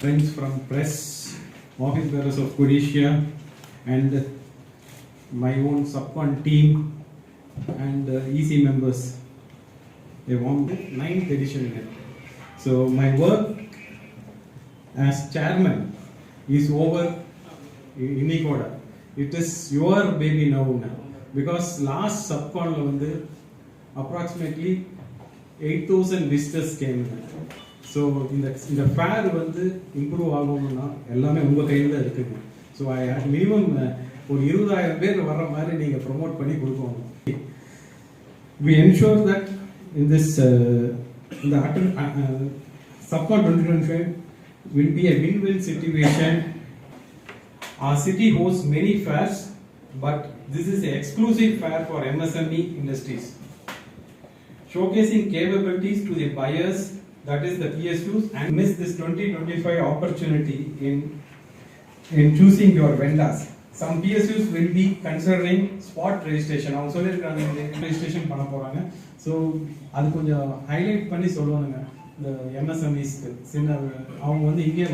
friends from press, office bearers of Croatia, and my own subcon team and uh, EC members. They won the ninth edition. here. So my work as chairman is over in Ikoda. It is your baby now now. Because last subcon வந்து approximately eight thousand visitors came so இந்த இந்த fair வந்து improve ஆகணும்னா எல்லாமே உங்கள் கையில் தான் இருக்குங்க ஸோ ஐ மினிமம் ஒரு இருபதாயிரம் பேர் வர்ற மாதிரி நீங்கள் ப்ரொமோட் பண்ணி கொடுக்கணும் we ensure that in this இந்த அட்டன் சப்பா twenty twenty five will be a win-win situation. Our city hosts many fairs, but this is an exclusive fair for MSME. Showcasing capabilities to the buyers that is the psus and miss this 2025 opportunity in in choosing your vendors. Some PSUs will be considering spot registration. அவங்க சொல்லியிருக்காங்க registration பண்ண போறாங்க so அது கொஞ்சம் highlight பண்ணி சொல்லுவானுங்க இந்த எம்எஸ்எம்இஸ்க்கு சின்ன அவங்க வந்து இங்கே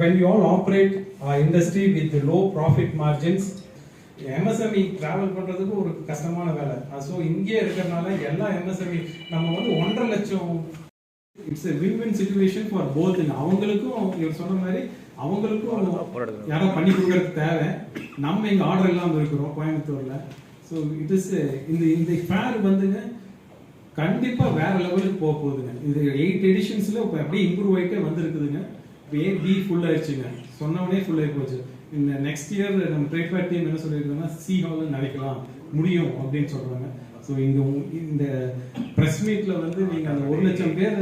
when you all operate our industry with low profit margins MSME travel பண்ணுறதுக்கு ஒரு கஷ்டமான வேலை. ஸோ இங்கேயே இருக்கிறனால எல்லா எம்எஸ்எம்இ நம்ம வந்து ஒன்றரை லட்சம் it's a win win situation for both. அவங்களுக்கும் இவர் சொன்ன மாதிரி அவங்களுக்கும் யாரோ பண்ணி கொடுக்கறது தேவை. நம்ம இங்கே ஆர்டர் இல்லாமல் இருக்கிறோம் கோயம்புத்தூரில். ஸோ இட் இஸ் இந்த இந்த ஃபேர் வந்துங்க கண்டிப்பாக வேற லெவலுக்கு போக போகுதுங்க. இது எயிட் எடிஷன்ஸில் இப்போ அப்படியே இம்ப்ரூவ் ஆயிட்டே வந்திருக்குதுங்க. ஏ பி ஃபுல் ஆயிடுச்சுங்க. சொன்னவனே ஃபுல் ஆகி போச்சு. இந்த நெக்ஸ்ட் இயர் நம்ம ட்ரைஃபேட் டீம் என்ன சொல்லியிருக்காங்கன்னா சி ஹாலில் நடக்கலாம். முடியும் அப்படின்னு சொல்கிறாங்க ஸோ இந்த இந்த ப்ரெஸ் மீட்டில் வந்து நீங்கள் அந்த ஒரு லட்சம் பேர்